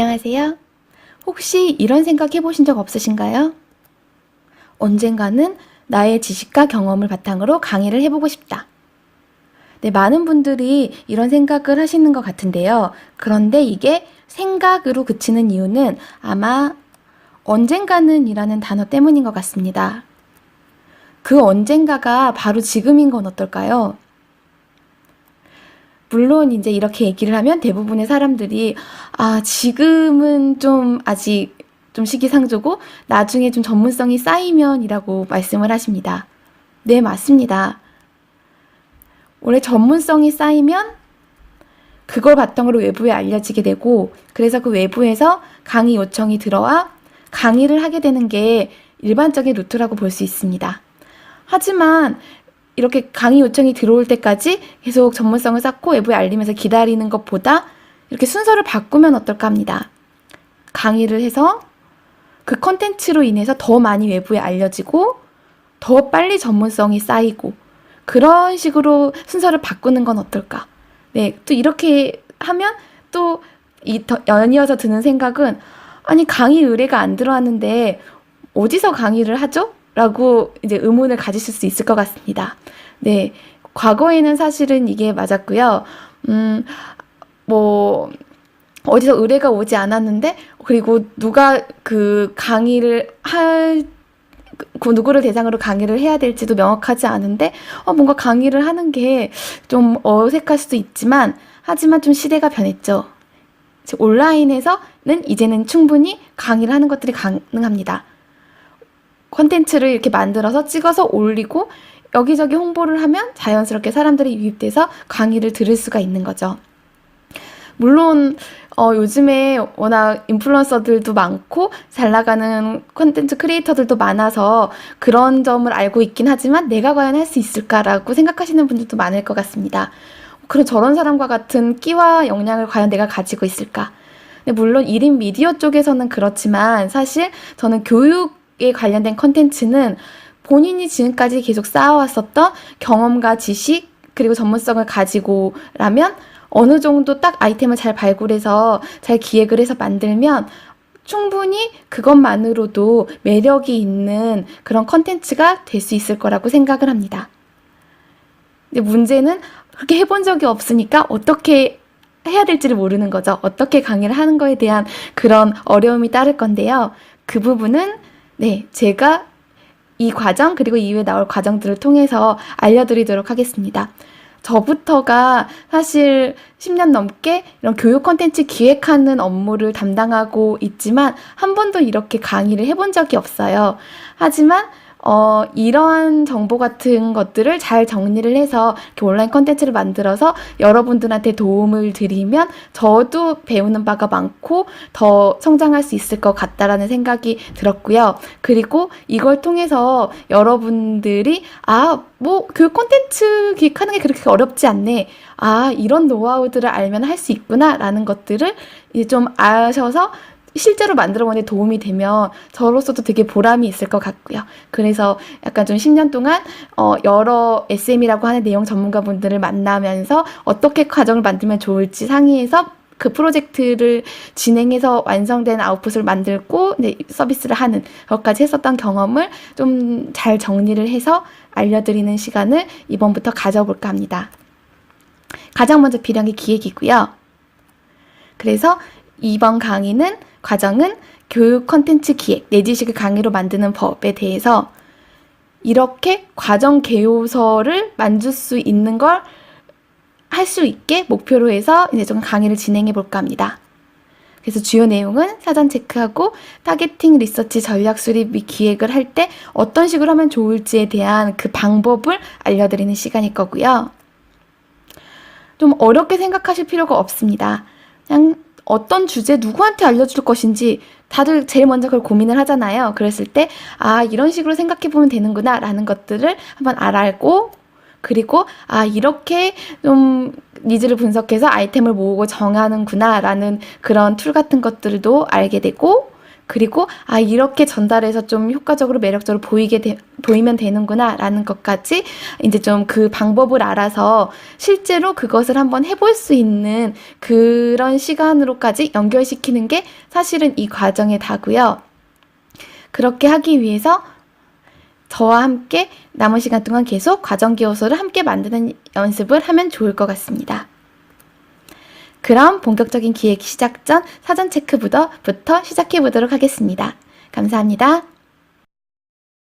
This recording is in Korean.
안녕하세요. 혹시 이런 생각 해보신 적 없으신가요? 언젠가는 나의 지식과 경험을 바탕으로 강의를 해보고 싶다. 네, 많은 분들이 이런 생각을 하시는 것 같은데요. 그런데 이게 생각으로 그치는 이유는 아마 언젠가는 이라는 단어 때문인 것 같습니다. 그 언젠가가 바로 지금인 건 어떨까요? 물론 이제 이렇게 얘기를 하면 대부분의 사람들이 아, 지금은 좀 아직 좀 시기상조고 나중에 좀 전문성이 쌓이면이라고 말씀을 하십니다. 네, 맞습니다. 원래 전문성이 쌓이면 그걸 바탕으로 외부에 알려지게 되고 그래서 그 외부에서 강의 요청이 들어와 강의를 하게 되는 게 일반적인 루트라고 볼 수 있습니다. 하지만 이렇게 강의 요청이 들어올 때까지 계속 전문성을 쌓고 외부에 알리면서 기다리는 것보다 이렇게 순서를 바꾸면 어떨까 합니다. 강의를 해서 그 컨텐츠로 인해서 더 많이 외부에 알려지고 더 빨리 전문성이 쌓이고 그런 식으로 순서를 바꾸는 건 어떨까? 네, 또 이렇게 하면 또 이 연이어서 드는 생각은 아니 강의 의뢰가 안 들어왔는데 어디서 강의를 하죠? 라고 이제 의문을 가지실 수 있을 것 같습니다. 네. 과거에는 사실은 이게 맞았고요. 음, 뭐, 어디서 의뢰가 오지 않았는데, 그리고 누가 그 강의를 할, 그 누구를 대상으로 강의를 해야 될지도 명확하지 않은데, 어, 뭔가 강의를 하는 게 좀 어색할 수도 있지만, 하지만 좀 시대가 변했죠. 온라인에서는 이제는 충분히 강의를 하는 것들이 가능합니다. 컨텐츠를 이렇게 만들어서 찍어서 올리고 여기저기 홍보를 하면 자연스럽게 사람들이 유입돼서 강의를 들을 수가 있는 거죠. 물론 어, 요즘에 워낙 인플루언서들도 많고 잘 나가는 콘텐츠 크리에이터들도 많아서 그런 점을 알고 있긴 하지만 내가 과연 할 수 있을까라고 생각하시는 분들도 많을 것 같습니다. 그런 저런 사람과 같은 끼와 역량을 과연 내가 가지고 있을까? 물론 1인 미디어 쪽에서는 그렇지만 사실 저는 교육 에 관련된 컨텐츠는 본인이 지금까지 계속 쌓아왔었던 경험과 지식 그리고 전문성을 가지고라면 어느 정도 딱 아이템을 잘 발굴해서 잘 기획을 해서 만들면 충분히 그것만으로도 매력이 있는 그런 컨텐츠가 될 수 있을 거라고 생각을 합니다. 근데 문제는 그렇게 해본 적이 없으니까 어떻게 해야 될지를 모르는 거죠. 어떻게 강의를 하는 거에 대한 그런 어려움이 따를 건데요. 그 부분은 네, 제가 이 과정 그리고 이후에 나올 과정들을 통해서 알려드리도록 하겠습니다. 저부터가 사실 10년 넘게 이런 교육 콘텐츠 기획하는 업무를 담당하고 있지만 한 번도 이렇게 강의를 해본 적이 없어요. 하지만 어, 이러한 정보 같은 것들을 잘 정리를 해서 온라인 컨텐츠를 만들어서 여러분들한테 도움을 드리면 저도 배우는 바가 많고 더 성장할 수 있을 것 같다라는 생각이 들었고요. 그리고 이걸 통해서 여러분들이 아, 뭐 교육 콘텐츠 기획하는 게 그렇게 어렵지 않네. 아, 이런 노하우들을 알면 할 수 있구나라는 것들을 이제 좀 아셔서 실제로 만들어 데 도움이 되면 저로서도 되게 보람이 있을 것 같고요. 그래서 약간 좀 10년 동안 어 여러 SM이라고 하는 내용 전문가분들을 만나면서 어떻게 과정을 만들면 좋을지 상의해서 그 프로젝트를 진행해서 완성된 아웃풋을 만들고 네, 서비스를 하는 것까지 했었던 경험을 좀 잘 정리를 해서 알려드리는 시간을 이번부터 가져볼까 합니다. 가장 먼저 필요한 게 기획이고요. 그래서 이번 강의는 과정은 교육 컨텐츠 기획, 내 지식을 강의로 만드는 법에 대해서 이렇게 과정 개요서를 만들 수 있는 걸 할 수 있게 목표로 해서 이제 좀 강의를 진행해 볼까 합니다. 그래서 주요 내용은 사전 체크하고 타겟팅 리서치 전략 수립 및 기획을 할 때 어떤 식으로 하면 좋을지에 대한 그 방법을 알려드리는 시간일 거고요. 좀 어렵게 생각하실 필요가 없습니다. 그냥 어떤 주제 누구한테 알려줄 것인지 다들 제일 먼저 그걸 고민을 하잖아요. 그랬을 때, 아, 이런 식으로 생각해 보면 되는구나, 라는 것들을 한번 알고, 그리고, 아, 이렇게 좀 니즈를 분석해서 아이템을 모으고 정하는구나, 라는 그런 툴 같은 것들도 알게 되고, 그리고 아 이렇게 전달해서 좀 효과적으로 매력적으로 보이게 되, 보이면 되는구나라는 것까지 이제 좀 그 방법을 알아서 실제로 그것을 한번 해볼 수 있는 그런 시간으로까지 연결시키는 게 사실은 이 과정의 다고요. 그렇게 하기 위해서 저와 함께 남은 시간 동안 계속 과정기 요소를 함께 만드는 연습을 하면 좋을 것 같습니다. 그럼 본격적인 기획 시작 전 사전 체크부터 부터 시작해 보도록 하겠습니다. 감사합니다.